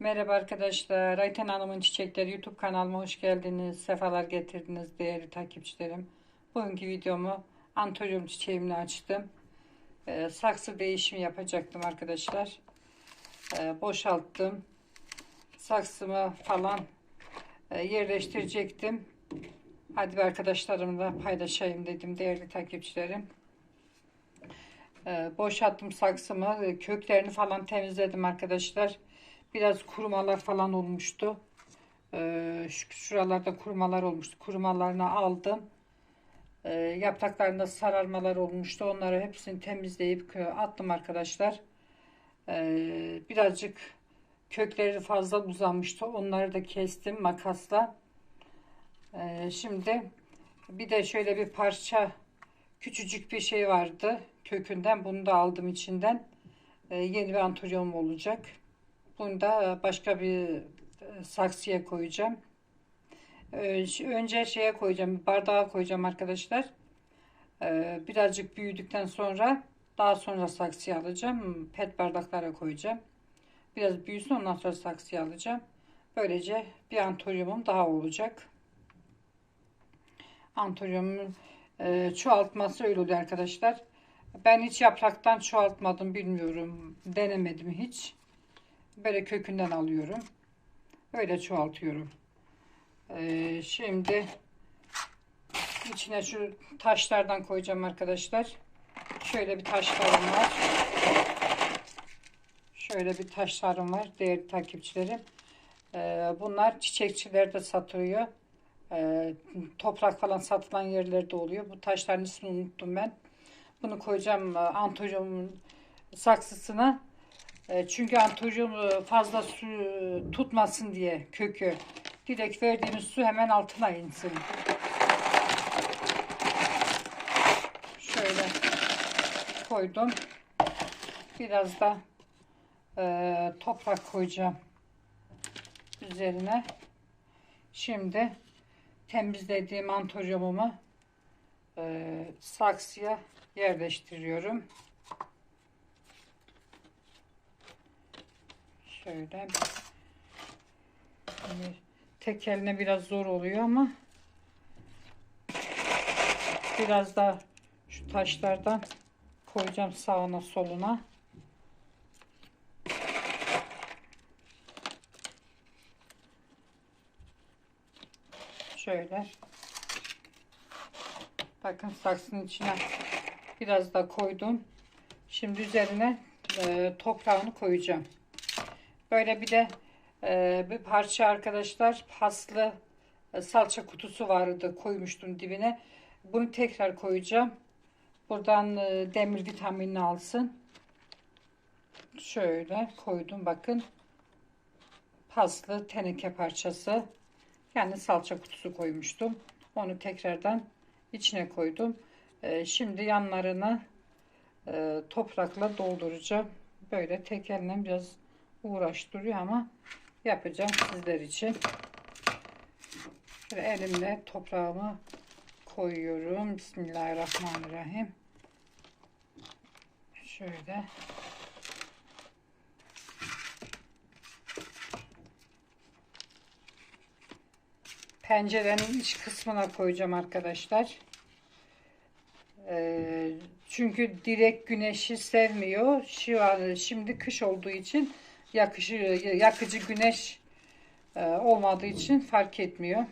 Merhaba arkadaşlar. Ayten Hanım'ın Çiçekleri YouTube kanalıma hoş geldiniz. Sefalar getirdiniz değerli takipçilerim. Bugünkü videomu antoryum çiçeğimle açtım. Ee, saksı değişimi yapacaktım arkadaşlar. Ee, boşalttım. Saksımı falan e, yerleştirecektim. Hadi bir arkadaşlarımla paylaşayım dedim değerli takipçilerim. Ee, boşalttım saksımı. Köklerini falan temizledim arkadaşlar. Biraz kurumalar falan olmuştu. Ee, şu şuralarda kurumalar olmuştu. Kurumalarını aldım. Ee, yapraklarında sararmalar olmuştu. Onları hepsini temizleyip attım arkadaşlar. Ee, birazcık kökleri fazla uzanmıştı. Onları da kestim makasla. Ee, şimdi bir de şöyle bir parça küçücük bir şey vardı kökünden. Bunu da aldım içinden. Ee, yeni bir antoryum olacak. Bunu da başka bir e, saksıya koyacağım. Ee, önce şeye koyacağım, bardağa koyacağım arkadaşlar. Ee, birazcık büyüdükten sonra daha sonra saksıya alacağım. Pet bardaklara koyacağım. Biraz büyüsün ondan sonra saksıya alacağım. Böylece bir antoryumum daha olacak. Antoryumun e, çoğaltması öyle oluyor arkadaşlar. Ben hiç yapraktan çoğaltmadım bilmiyorum. Denemedim hiç. Böyle kökünden alıyorum. Öyle çoğaltıyorum. Ee, şimdi içine şu taşlardan koyacağım arkadaşlar. Şöyle bir taşlarım var. Şöyle bir taşlarım var değerli takipçilerim. Ee, bunlar çiçekçilerde satılıyor. Ee, toprak falan satılan yerlerde oluyor. Bu taşların ismini unuttum ben. Bunu koyacağım antoryumun saksısına. E, çünkü antoryum e, fazla su tutmasın diye kökü. Direkt verdiğimiz su hemen altına insin. Şöyle koydum. Biraz da e, toprak koyacağım üzerine. Şimdi temizlediğim antoryumumu e, saksıya yerleştiriyorum. Şöyle. Tek eline biraz zor oluyor ama biraz da şu taşlardan koyacağım sağına soluna. Şöyle. Bakın saksının içine biraz da koydum. Şimdi üzerine e, toprağını koyacağım. Böyle bir de e, bir parça arkadaşlar paslı e, salça kutusu vardı koymuştum dibine. Bunu tekrar koyacağım. Buradan e, demir vitaminini alsın. Şöyle koydum bakın. Paslı teneke parçası. Yani salça kutusu koymuştum. Onu tekrardan içine koydum. E, şimdi yanlarını e, toprakla dolduracağım. Böyle tek elle biraz uğraştırıyor ama yapacağım sizler için. Şöyle elimle toprağımı koyuyorum. Bismillahirrahmanirrahim. Şöyle. Pencerenin iç kısmına koyacağım arkadaşlar. Ee, çünkü direkt güneşi sevmiyor. Şimdi kış olduğu için yakışı, yakıcı güneş e, olmadığı için fark etmiyor.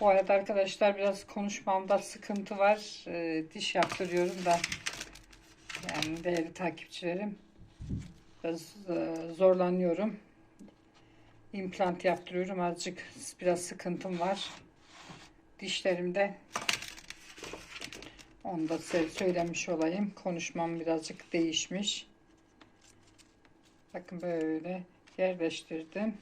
Bu arada arkadaşlar biraz konuşmamda sıkıntı var. E, diş yaptırıyorum da yani değerli takipçilerim biraz e, zorlanıyorum. İmplant yaptırıyorum. Azıcık biraz sıkıntım var. Dişlerimde. Onu da söylemiş olayım. Konuşmam birazcık değişmiş. Bakın böyle yerleştirdim.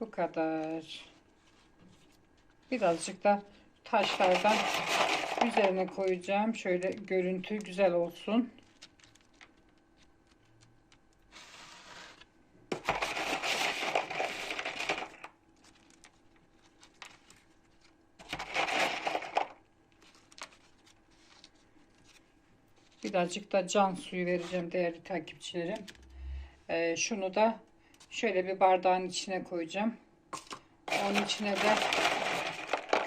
Bu kadar. Birazcık da taşlardan üzerine koyacağım. Şöyle görüntü güzel olsun. Birazcık da can suyu vereceğim değerli takipçilerim. Ee, şunu da şöyle bir bardağın içine koyacağım. Onun içine de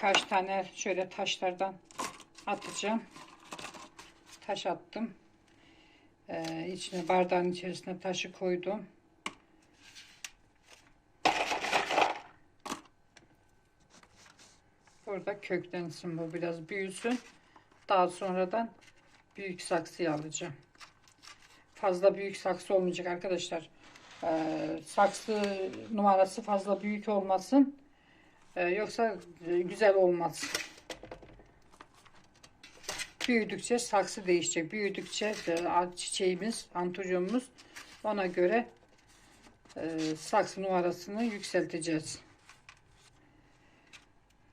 kaç tane şöyle taşlardan atacağım. Taş attım. Ee, içine bardağın içerisine taşı koydum. Burada köklensin bu biraz büyüsün. Daha sonradan büyük saksıya alacağım. Fazla büyük saksı olmayacak arkadaşlar. Ee, saksı numarası fazla büyük olmasın. Ee, yoksa e, güzel olmaz. Büyüdükçe saksı değişecek. Büyüdükçe e, çiçeğimiz, anturyumumuz ona göre e, saksı numarasını yükselteceğiz.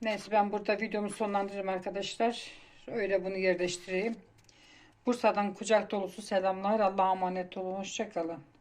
Neyse ben burada videomu sonlandırırım arkadaşlar. Öyle bunu yerleştireyim. Bursa'dan kucak dolusu selamlar. Allah'a emanet olun. Hoşçakalın.